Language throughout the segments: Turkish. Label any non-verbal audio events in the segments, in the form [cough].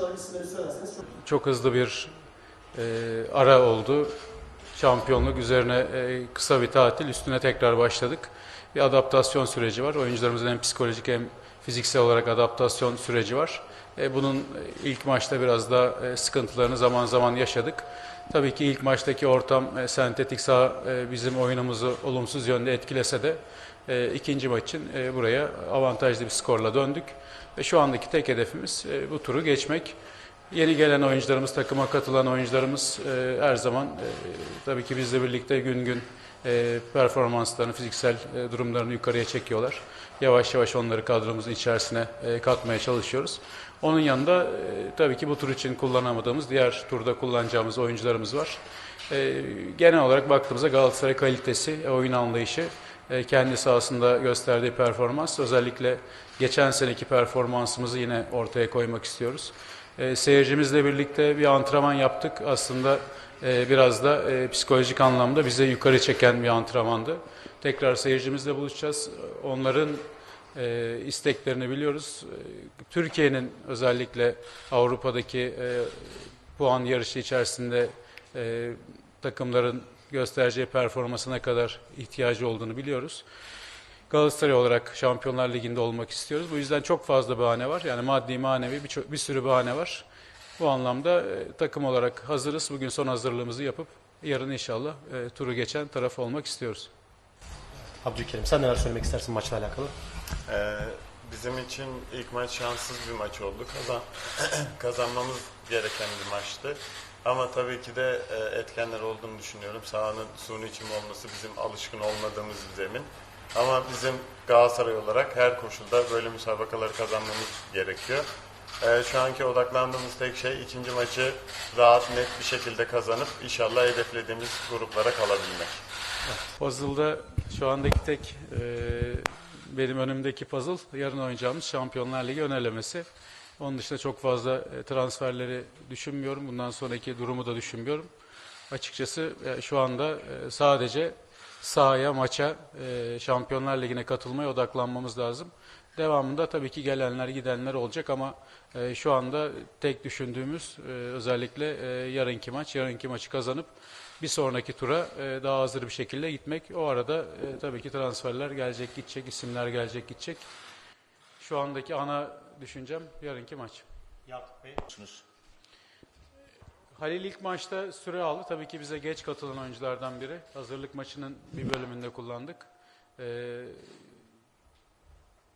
olarak isimleri söylerseniz çok Çok hızlı bir e, ara oldu. Şampiyonluk üzerine e, kısa bir tatil, üstüne tekrar başladık. Bir adaptasyon süreci var. Oyuncularımızın hem psikolojik hem fiziksel olarak adaptasyon süreci var. E, bunun ilk maçta biraz da e, sıkıntılarını zaman zaman yaşadık. Tabii ki ilk maçtaki ortam e, sentetik saha e, bizim oyunumuzu olumsuz yönde etkilese de e, ikinci maç için e, buraya avantajlı bir skorla döndük. Ve şu andaki tek hedefimiz e, bu turu geçmek. Yeni gelen oyuncularımız, takıma katılan oyuncularımız e, her zaman e, tabii ki bizle birlikte gün gün e, performanslarını, fiziksel e, durumlarını yukarıya çekiyorlar. Yavaş yavaş onları kadromuzun içerisine e, katmaya çalışıyoruz. Onun yanında e, tabii ki bu tur için kullanamadığımız, diğer turda kullanacağımız oyuncularımız var. E, genel olarak baktığımızda Galatasaray kalitesi, e, oyun anlayışı, e, kendi sahasında gösterdiği performans, özellikle geçen seneki performansımızı yine ortaya koymak istiyoruz. E, seyircimizle birlikte bir antrenman yaptık. Aslında e, biraz da e, psikolojik anlamda bize yukarı çeken bir antrenmandı. Tekrar seyircimizle buluşacağız. Onların isteklerini biliyoruz. Türkiye'nin özellikle Avrupa'daki puan yarışı içerisinde takımların göstereceği performansına kadar ihtiyacı olduğunu biliyoruz. Galatasaray olarak Şampiyonlar Ligi'nde olmak istiyoruz. Bu yüzden çok fazla bahane var. Yani maddi manevi bir, bir sürü bahane var. Bu anlamda e, takım olarak hazırız. Bugün son hazırlığımızı yapıp yarın inşallah e, turu geçen taraf olmak istiyoruz. Abdülkerim sen neler söylemek istersin maçla alakalı? Ee, bizim için ilk maç şanssız bir maç oldu. Kazan [clears throat] kazanmamız gereken bir maçtı. Ama tabii ki de e, etkenler olduğunu düşünüyorum. Sahanın suni çim olması bizim alışkın olmadığımız bir zemin. Ama bizim Galatasaray olarak her koşulda böyle müsabakaları kazanmamız gerekiyor. Ee, şu anki odaklandığımız tek şey ikinci maçı rahat net bir şekilde kazanıp inşallah hedeflediğimiz gruplara kalabilmek. Puzzle'da şu andaki tek e, benim önümdeki puzzle yarın oynayacağımız Şampiyonlar Ligi ön elemesi. Onun dışında çok fazla e, transferleri düşünmüyorum. Bundan sonraki durumu da düşünmüyorum. Açıkçası e, şu anda e, sadece sahaya, maça, Şampiyonlar Ligi'ne katılmaya odaklanmamız lazım. Devamında tabii ki gelenler, gidenler olacak ama şu anda tek düşündüğümüz özellikle yarınki maç, yarınki maçı kazanıp bir sonraki tura daha hazır bir şekilde gitmek. O arada tabii ki transferler gelecek, gidecek, isimler gelecek, gidecek. Şu andaki ana düşüncem yarınki maç. Yakup Bey. Halil ilk maçta süre aldı. Tabii ki bize geç katılan oyunculardan biri. Hazırlık maçının bir bölümünde kullandık. Ee,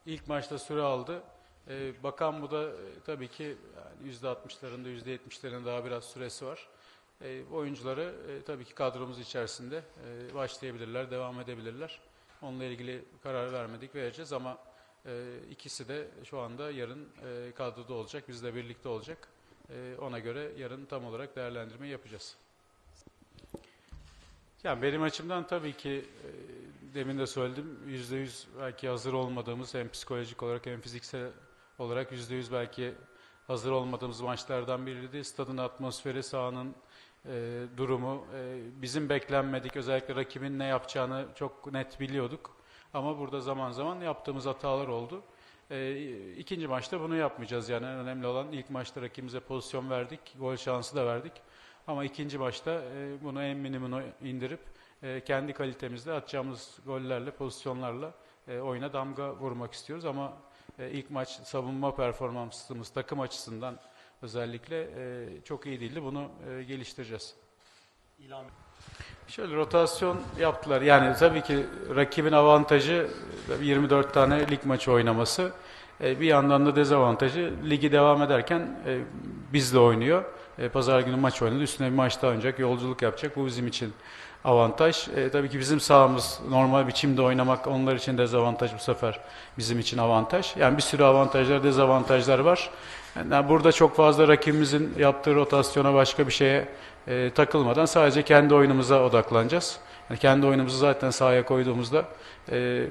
ilk maçta süre aldı. Ee, bakan bu da e, tabii ki yani %60'larında %70'lerin daha biraz süresi var. Ee, oyuncuları e, tabii ki kadromuz içerisinde e, başlayabilirler, devam edebilirler. Onunla ilgili karar vermedik, vereceğiz ama e, ikisi de şu anda yarın e, kadroda olacak, bizle birlikte olacak. E, ona göre yarın tam olarak değerlendirme yapacağız. Yani benim açımdan tabii ki e, demin de söyledim yüzde yüz belki hazır olmadığımız hem psikolojik olarak hem fiziksel olarak yüzde yüz belki hazır olmadığımız maçlardan biriydi. Stadın atmosferi, sahanın e, durumu, e, bizim beklenmedik özellikle rakibin ne yapacağını çok net biliyorduk. Ama burada zaman zaman yaptığımız hatalar oldu. E, ikinci maçta bunu yapmayacağız yani en önemli olan ilk maçta rakibimize pozisyon verdik, gol şansı da verdik. Ama ikinci maçta e, bunu en minimuma indirip e, kendi kalitemizde atacağımız gollerle, pozisyonlarla e, oyuna damga vurmak istiyoruz. Ama e, ilk maç savunma performansımız takım açısından özellikle e, çok iyi değildi. Bunu e, geliştireceğiz. İlham Şöyle rotasyon yaptılar. Yani tabii ki rakibin avantajı tabii 24 tane lig maçı oynaması. E, Bir yandan da dezavantajı ligi devam ederken e, bizle oynuyor. E, Pazar günü maç oynadı. Üstüne bir maç daha oynayacak. Yolculuk yapacak. Bu bizim için avantaj. Tabii ki bizim sahamız normal biçimde oynamak onlar için dezavantaj bu sefer bizim için avantaj. Yani bir sürü avantajlar, dezavantajlar var. Yani burada çok fazla rakibimizin yaptığı rotasyona başka bir şeye e, takılmadan sadece kendi oyunumuza odaklanacağız. Yani kendi oyunumuzu zaten sahaya koyduğumuzda e,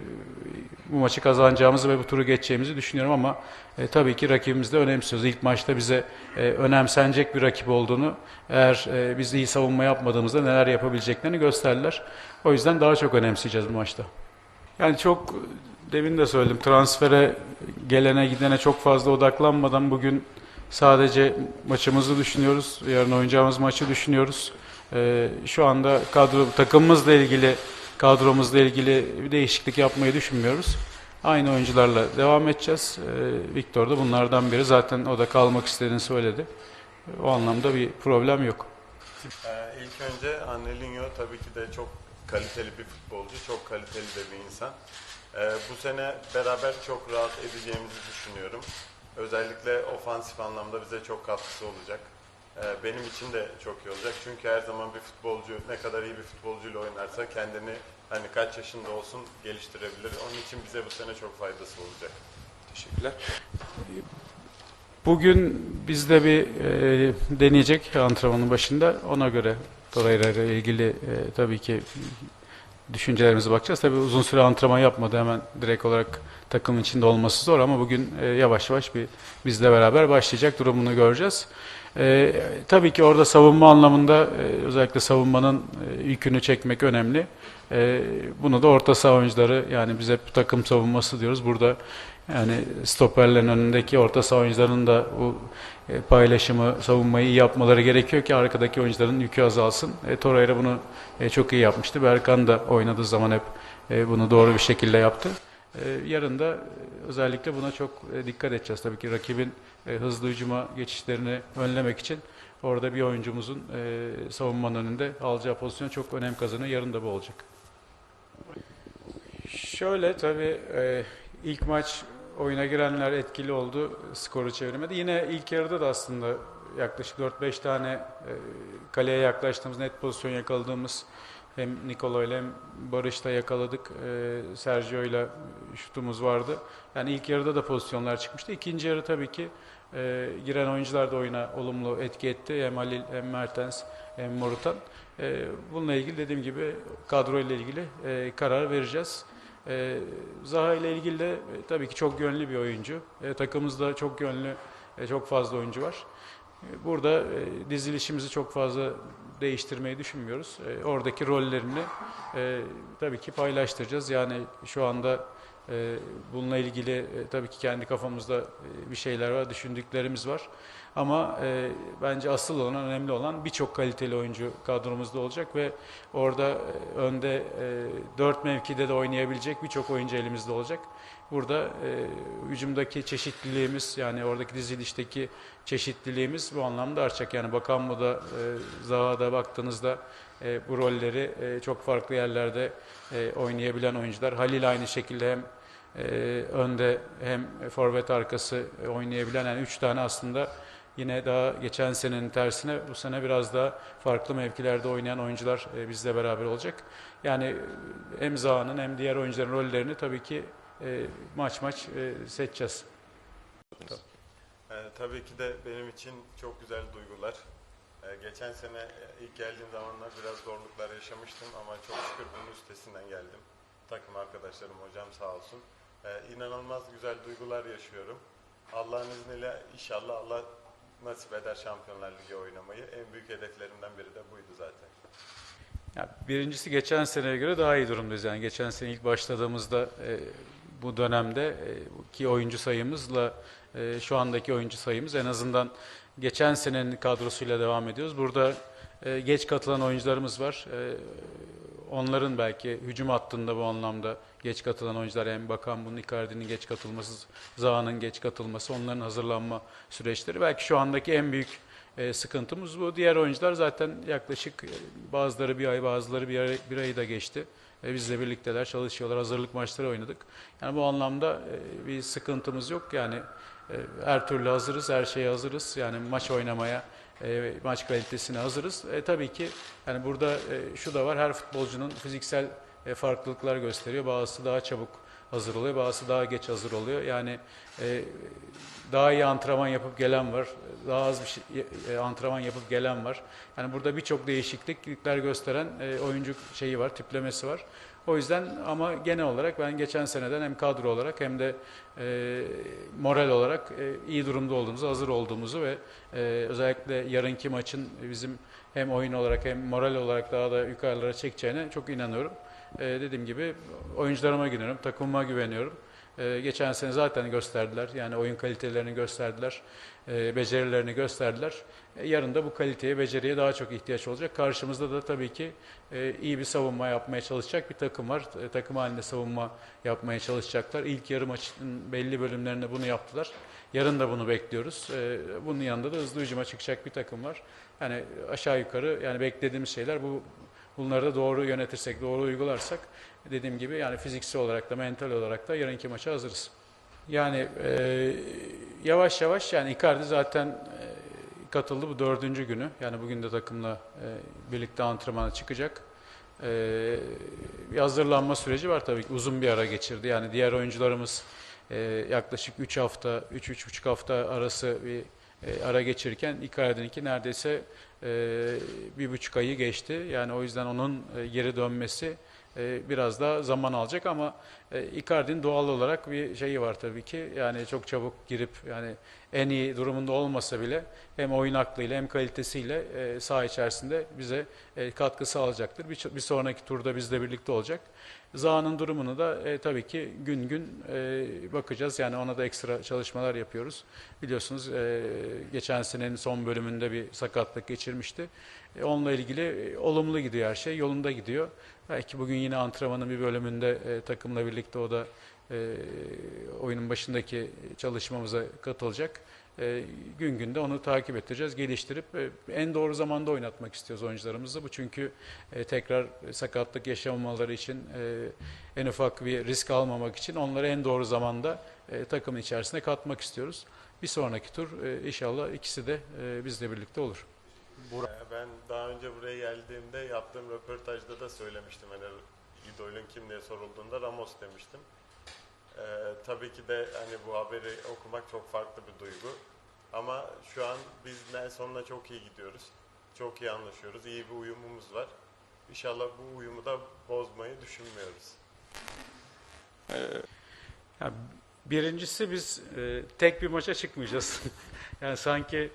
bu maçı kazanacağımızı ve bu turu geçeceğimizi düşünüyorum ama e, tabii ki rakibimiz de önemsiyoruz. İlk maçta bize e, önemsenecek bir rakip olduğunu, eğer e, biz iyi savunma yapmadığımızda neler yapabileceklerini gösterdiler. O yüzden daha çok önemseyeceğiz bu maçta. Yani çok demin de söyledim transfere gelene gidene çok fazla odaklanmadan bugün Sadece maçımızı düşünüyoruz. Yarın oynayacağımız maçı düşünüyoruz. Ee, şu anda kadro takımımızla ilgili kadromuzla ilgili bir değişiklik yapmayı düşünmüyoruz. Aynı oyuncularla devam edeceğiz. Victor da bunlardan biri. Zaten o da kalmak istediğini söyledi. O anlamda bir problem yok. Ee, ilk önce Angelinho tabii ki de çok kaliteli bir futbolcu, çok kaliteli de bir insan. Ee, bu sene beraber çok rahat edeceğimizi düşünüyorum. Özellikle ofansif anlamda bize çok katkısı olacak. Ee, benim için de çok iyi olacak. Çünkü her zaman bir futbolcu ne kadar iyi bir futbolcuyla oynarsa kendini hani kaç yaşında olsun geliştirebilir. Onun için bize bu sene çok faydası olacak. Teşekkürler. Bugün bizde bir e, deneyecek antrenmanın başında. Ona göre Torreira ile ilgili e, tabii ki düşüncelerimize bakacağız. Tabii uzun süre antrenman yapmadı. Hemen direkt olarak takımın içinde olması zor ama bugün e, yavaş yavaş bir bizle beraber başlayacak durumunu göreceğiz. E, tabii ki orada savunma anlamında e, özellikle savunmanın e, yükünü çekmek önemli. E, bunu da orta saha oyuncuları yani biz hep takım savunması diyoruz. Burada yani stoperlerin önündeki orta saha oyuncularının da bu paylaşımı, savunmayı iyi yapmaları gerekiyor ki arkadaki oyuncuların yükü azalsın. E, Torreira bunu e, çok iyi yapmıştı. Berkan da oynadığı zaman hep e, bunu doğru bir şekilde yaptı. E, yarın da e, özellikle buna çok e, dikkat edeceğiz. Tabii ki rakibin e, hızlı hücuma geçişlerini önlemek için orada bir oyuncumuzun e, savunmanın önünde alacağı pozisyon çok önem kazanıyor. Yarın da bu olacak. Şöyle tabii e, ilk maç oyuna girenler etkili oldu. Skoru çevirmedi. Yine ilk yarıda da aslında yaklaşık 4-5 tane e, kaleye yaklaştığımız, net pozisyon yakaladığımız hem Nikola ile hem Barış'ta yakaladık. E, Sergio ile şutumuz vardı. Yani ilk yarıda da pozisyonlar çıkmıştı. İkinci yarı tabii ki e, giren oyuncular da oyuna olumlu etki etti. Hem Halil hem Mertens hem Morutan. E, bununla ilgili dediğim gibi kadro ile ilgili e, karar vereceğiz. E, Zaha ile ilgili de e, tabii ki çok yönlü bir oyuncu. E, takımımızda çok yönlü, e, çok fazla oyuncu var. E, Burada e, dizilişimizi çok fazla değiştirmeyi düşünmüyoruz. E, oradaki rollerini e, tabii ki paylaştıracağız. Yani şu anda e, bununla ilgili e, tabii ki kendi kafamızda e, bir şeyler var, düşündüklerimiz var. Ama e, bence asıl olan, önemli olan birçok kaliteli oyuncu kadromuzda olacak ve orada e, önde e, dört mevkide de oynayabilecek birçok oyuncu elimizde olacak. Burada e, hücumdaki çeşitliliğimiz yani oradaki dizilişteki çeşitliliğimiz bu anlamda artacak. Yani Bakanmo'da, e, Zaha'da baktığınızda e, bu rolleri e, çok farklı yerlerde e, oynayabilen oyuncular. Halil aynı şekilde hem e, önde hem forvet arkası oynayabilen yani üç tane aslında yine daha geçen senenin tersine bu sene biraz daha farklı mevkilerde oynayan oyuncular e, bizle beraber olacak. Yani e, hem Zaha'nın hem diğer oyuncuların rollerini tabii ki e, maç maç e, seçeceğiz. Ee, tabii ki de benim için çok güzel duygular. Ee, geçen sene e, ilk geldiğim zamanlar biraz zorluklar yaşamıştım ama çok şükür bunun üstesinden geldim. Takım arkadaşlarım, hocam sağ olsun. Ee, inanılmaz güzel duygular yaşıyorum. Allah'ın izniyle inşallah Allah nasip eder Şampiyonlar Ligi oynamayı. En büyük hedeflerimden biri de buydu zaten. Ya birincisi geçen seneye göre daha iyi durumdayız. Yani geçen sene ilk başladığımızda e, bu dönemde e, ki oyuncu sayımızla e, şu andaki oyuncu sayımız en azından geçen senenin kadrosuyla devam ediyoruz. Burada e, geç katılan oyuncularımız var. E, onların belki hücum hattında bu anlamda geç katılan oyuncular hem Bakan bunun Icardi'nin geç katılması, Zaha'nın geç katılması, onların hazırlanma süreçleri. Belki şu andaki en büyük e, sıkıntımız bu. Diğer oyuncular zaten yaklaşık e, bazıları bir ay, bazıları bir, ay, bir ayı da geçti. E, bizle birlikteler, çalışıyorlar. Hazırlık maçları oynadık. Yani bu anlamda e, bir sıkıntımız yok. Yani e, her türlü hazırız, her şeye hazırız. Yani maç oynamaya, e, maç kalitesine hazırız. E, tabii ki yani burada e, şu da var. Her futbolcunun fiziksel e, farklılıklar gösteriyor. Bazısı daha çabuk hazır oluyor, bazısı daha geç hazır oluyor. Yani e, daha iyi antrenman yapıp gelen var, daha az bir şey, e, antrenman yapıp gelen var. Yani burada birçok değişiklikler gösteren e, oyuncu şeyi var, tiplemesi var. O yüzden ama genel olarak ben geçen seneden hem kadro olarak hem de e, moral olarak e, iyi durumda olduğumuzu, hazır olduğumuzu ve e, özellikle yarınki maçın bizim hem oyun olarak hem moral olarak daha da yukarılara çekeceğine çok inanıyorum. E, dediğim gibi oyuncularıma güveniyorum, takımıma güveniyorum. E, geçen sene zaten gösterdiler. Yani oyun kalitelerini gösterdiler. E, becerilerini gösterdiler. E, yarın da bu kaliteye, beceriye daha çok ihtiyaç olacak. Karşımızda da tabii ki e, iyi bir savunma yapmaya çalışacak bir takım var. E, takım halinde savunma yapmaya çalışacaklar. İlk yarı maçın belli bölümlerinde bunu yaptılar. Yarın da bunu bekliyoruz. E, bunun yanında da hızlı hücuma çıkacak bir takım var. Yani aşağı yukarı yani beklediğimiz şeyler bu bunları da doğru yönetirsek, doğru uygularsak dediğim gibi yani fiziksel olarak da mental olarak da yarınki maça hazırız. Yani e, yavaş yavaş yani Icardi zaten e, katıldı bu dördüncü günü. Yani bugün de takımla e, birlikte antrenmana çıkacak. E, bir hazırlanma süreci var tabii ki. Uzun bir ara geçirdi. Yani diğer oyuncularımız e, yaklaşık 3 hafta, 3-3,5 hafta arası bir e, ara geçirirken Icardi'ninki neredeyse e, bir buçuk ayı geçti. Yani o yüzden onun e, geri dönmesi e, biraz daha zaman alacak ama e, Icardi'nin doğal olarak bir şeyi var tabii ki. Yani çok çabuk girip yani en iyi durumunda olmasa bile hem oyun aklıyla hem kalitesiyle e, saha içerisinde bize e, katkı sağlayacaktır. Bir, bir sonraki turda bizle birlikte olacak. Zaha'nın durumunu da e, tabii ki gün gün e, bakacağız. Yani ona da ekstra çalışmalar yapıyoruz. Biliyorsunuz e, geçen senenin son bölümünde bir sakatlık geçirmişti. E, onunla ilgili e, olumlu gidiyor her şey, yolunda gidiyor. Belki bugün yine antrenmanın bir bölümünde e, takımla birlikte o da e, oyunun başındaki çalışmamıza katılacak. E, gün günde onu takip edeceğiz, geliştirip e, en doğru zamanda oynatmak istiyoruz oyuncularımızı. Bu çünkü e, tekrar sakatlık yaşamamaları için, e, en ufak bir risk almamak için onları en doğru zamanda e, takımın içerisine katmak istiyoruz. Bir sonraki tur e, inşallah ikisi de e, bizle birlikte olur. Ee, Ben daha önce buraya geldiğimde yaptığım röportajda da söylemiştim. Hani idolün kim diye sorulduğunda Ramos demiştim. Ee, tabii ki de hani bu haberi okumak çok farklı bir duygu. Ama şu an biz Nelson'la çok iyi gidiyoruz. Çok iyi anlaşıyoruz. İyi bir uyumumuz var. İnşallah bu uyumu da bozmayı düşünmüyoruz. Ya, birincisi biz e, tek bir maça çıkmayacağız. [laughs] yani sanki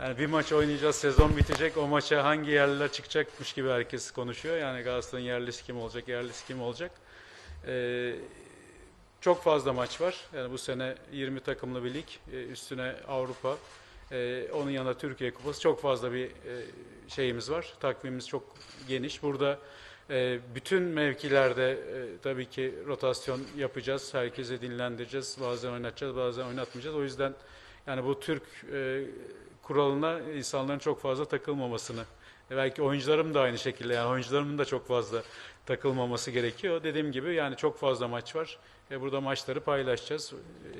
yani bir maç oynayacağız, sezon bitecek, o maça hangi yerliler çıkacakmış gibi herkes konuşuyor. Yani Galatasaray'ın yerlisi kim olacak, yerlisi kim olacak. E, çok fazla maç var. Yani bu sene 20 takımlı bir lig, e, üstüne Avrupa, e, onun yanında Türkiye Kupası çok fazla bir e, şeyimiz var. Takvimimiz çok geniş. Burada bütün mevkilerde tabii ki rotasyon yapacağız. Herkese dinlendireceğiz. Bazen oynatacağız, bazen oynatmayacağız. O yüzden yani bu Türk kuralına insanların çok fazla takılmamasını belki oyuncularım da aynı şekilde yani oyuncularımın da çok fazla takılmaması gerekiyor. Dediğim gibi yani çok fazla maç var. E, burada maçları paylaşacağız. E,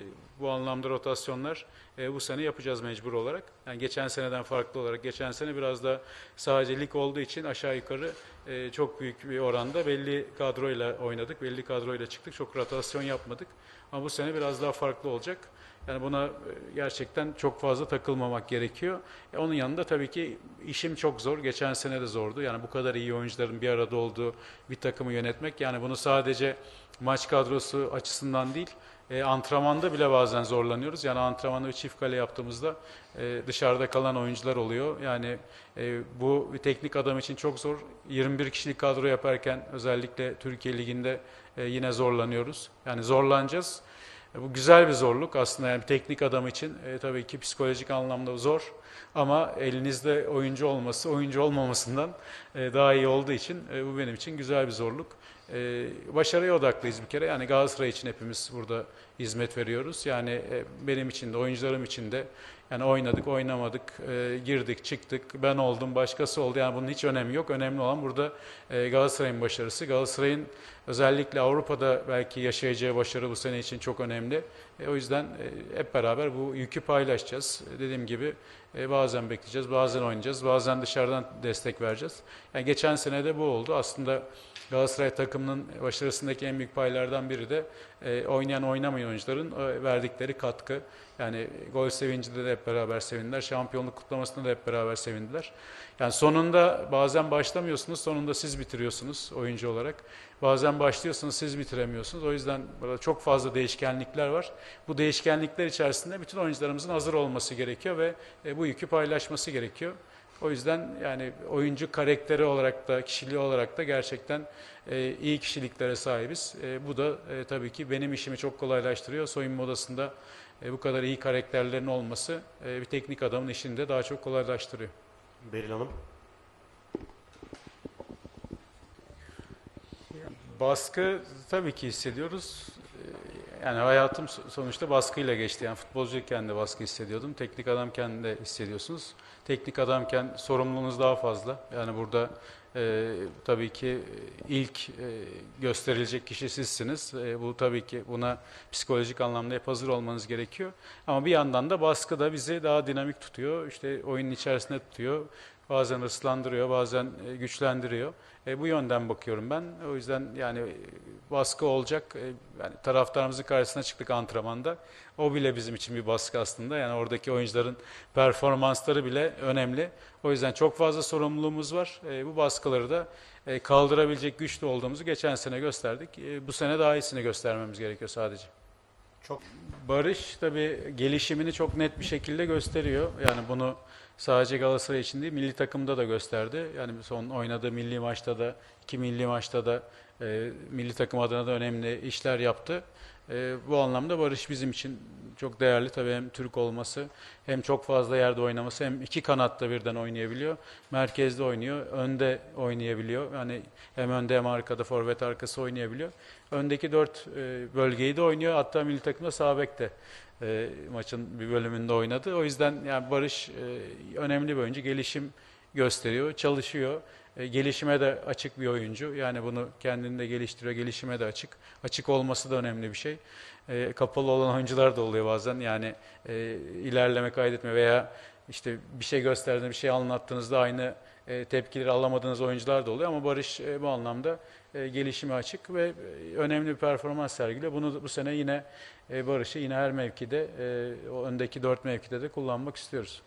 bu anlamda rotasyonlar e, bu sene yapacağız mecbur olarak. Yani geçen seneden farklı olarak geçen sene biraz da sadece lig olduğu için aşağı yukarı e, çok büyük bir oranda belli kadroyla oynadık. Belli kadroyla çıktık. Çok rotasyon yapmadık. Ama bu sene biraz daha farklı olacak. Yani buna e, gerçekten çok fazla takılmamak gerekiyor. E, onun yanında tabii ki işim çok zor. Geçen sene de zordu. Yani bu kadar iyi oyuncuların bir arada olduğu bir takımı yönetmek. Yani bunu sadece maç kadrosu açısından değil, e, antrenmanda bile bazen zorlanıyoruz. Yani antrenmanda bir çift kale yaptığımızda e, dışarıda kalan oyuncular oluyor. Yani e, bu teknik adam için çok zor. 21 kişilik kadro yaparken özellikle Türkiye Ligi'nde e, yine zorlanıyoruz. Yani zorlanacağız. E, Bu güzel bir zorluk aslında yani teknik adam için e, tabii ki psikolojik anlamda zor ama elinizde oyuncu olması oyuncu olmamasından e, daha iyi olduğu için e, bu benim için güzel bir zorluk. E, başarıya odaklıyız bir kere yani Galatasaray için hepimiz burada hizmet veriyoruz. Yani e, benim için de oyuncularım için de yani oynadık oynamadık e, girdik çıktık ben oldum başkası oldu yani bunun hiç önemi yok. Önemli olan burada e, Galatasaray'ın başarısı. Galatasaray'ın özellikle Avrupa'da belki yaşayacağı başarı bu sene için çok önemli. E, o yüzden e, hep beraber bu yükü paylaşacağız. Dediğim gibi e, bazen bekleyeceğiz, bazen oynayacağız, bazen dışarıdan destek vereceğiz. Yani geçen sene de bu oldu. Aslında Galatasaray takımının başarısındaki en büyük paylardan biri de e, oynayan oynamayan oyuncuların e, verdikleri katkı. Yani gol sevincinde de hep beraber sevindiler, şampiyonluk kutlamasında da hep beraber sevindiler. Yani sonunda bazen başlamıyorsunuz, sonunda siz bitiriyorsunuz oyuncu olarak. Bazen başlıyorsunuz, siz bitiremiyorsunuz. O yüzden burada çok fazla değişkenlikler var. Bu değişkenlikler içerisinde bütün oyuncularımızın hazır olması gerekiyor ve e, bu yükü paylaşması gerekiyor. O yüzden yani oyuncu karakteri olarak da kişiliği olarak da gerçekten e, iyi kişiliklere sahibiz. E, bu da e, tabii ki benim işimi çok kolaylaştırıyor. Soyunma odasında e, bu kadar iyi karakterlerin olması e, bir teknik adamın işini de daha çok kolaylaştırıyor. Beril Hanım. Baskı tabii ki hissediyoruz. Ee, Yani hayatım so- sonuçta baskıyla geçti. Yani futbolcuyken de baskı hissediyordum. Teknik adamken de hissediyorsunuz. Teknik adamken sorumluluğunuz daha fazla. Yani burada e, tabii ki ilk e, gösterilecek kişi sizsiniz. E, bu tabii ki buna psikolojik anlamda hep hazır olmanız gerekiyor. Ama bir yandan da baskı da bizi daha dinamik tutuyor. İşte oyunun içerisinde tutuyor. Bazen ıslandırıyor, bazen e, güçlendiriyor. E, bu yönden bakıyorum ben. O yüzden yani e, baskı olacak. E, yani taraftarımızın karşısına çıktık antrenmanda. O bile bizim için bir baskı aslında. Yani oradaki oyuncuların performansları bile önemli. O yüzden çok fazla sorumluluğumuz var. E, bu baskıları da e, kaldırabilecek güçlü olduğumuzu geçen sene gösterdik. E, bu sene daha iyisini göstermemiz gerekiyor sadece. Çok Barış tabii gelişimini çok net bir şekilde gösteriyor. Yani bunu sadece Galatasaray için değil, milli takımda da gösterdi. Yani son oynadığı milli maçta da, iki milli maçta da e, milli takım adına da önemli işler yaptı. E, bu anlamda Barış bizim için çok değerli. Tabii hem Türk olması, hem çok fazla yerde oynaması, hem iki kanatta birden oynayabiliyor. Merkezde oynuyor, önde oynayabiliyor. Yani hem önde hem arkada, forvet arkası oynayabiliyor. Öndeki dört e, bölgeyi de oynuyor. Hatta milli takımda sağ bekte e, maçın bir bölümünde oynadı. O yüzden yani Barış e, önemli bir oyuncu. Gelişim gösteriyor, çalışıyor. E, gelişime de açık bir oyuncu. Yani bunu kendini de geliştiriyor, gelişime de açık. Açık olması da önemli bir şey. E, kapalı olan oyuncular da oluyor bazen. Yani e, ilerleme kaydetme veya işte bir şey gösterdiğinizde, bir şey anlattığınızda aynı e, tepkileri alamadığınız oyuncular da oluyor. Ama Barış e, bu anlamda e, gelişime açık ve e, önemli bir performans sergiliyor. Bunu bu sene yine Barış'ı yine her mevkide, o öndeki dört mevkide de kullanmak istiyoruz.